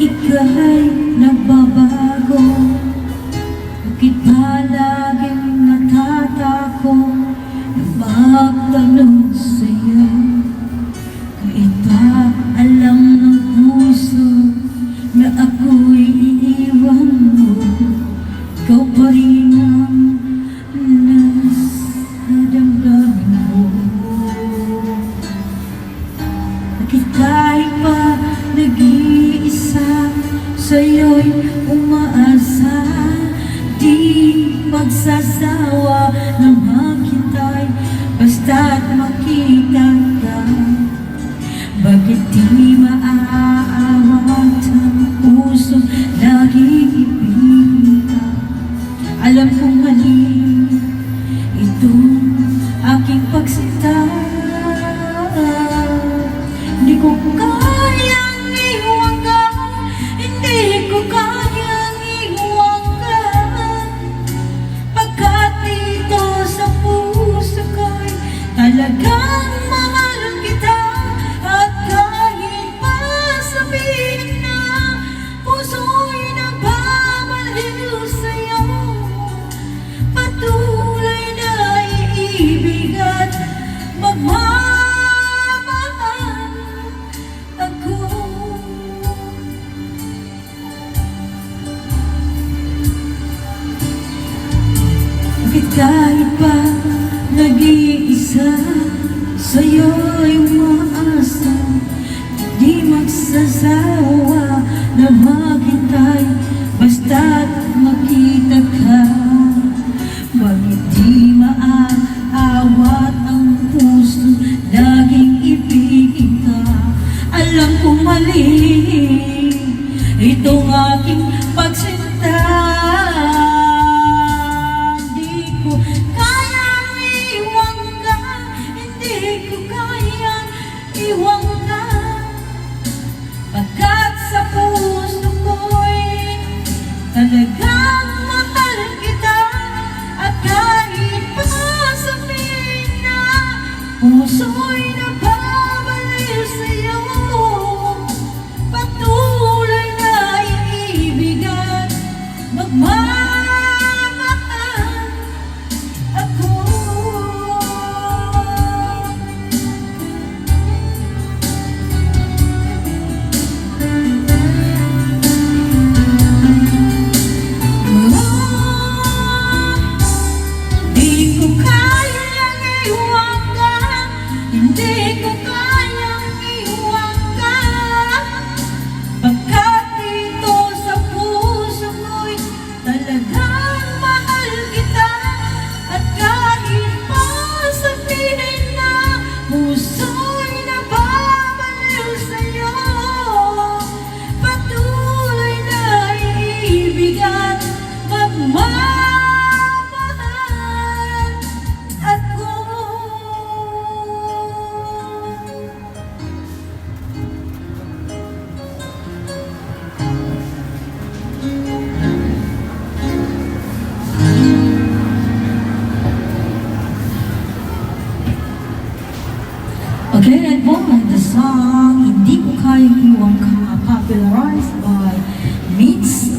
ika'y nagbabago. Bakit ba laging natatako na magtanong sa'yo Kahit ba alam ng puso na ako'y Sa'yo'y umaasa. Di magsasawa na makita'y Basta't makita ka. Bakit di maaawat ang puso Laging ibigin ka? Alam kong mali Itong aking pagsinta Bakit kahit pa nag-iisa? Sa'yo'y umaasa Di magsasawa na maghintay Basta't makita Talagang kita At kahit pa sabihin na Puso'y One, the song Hindi Ko Kayang Iwan Ka, popularized by Regis.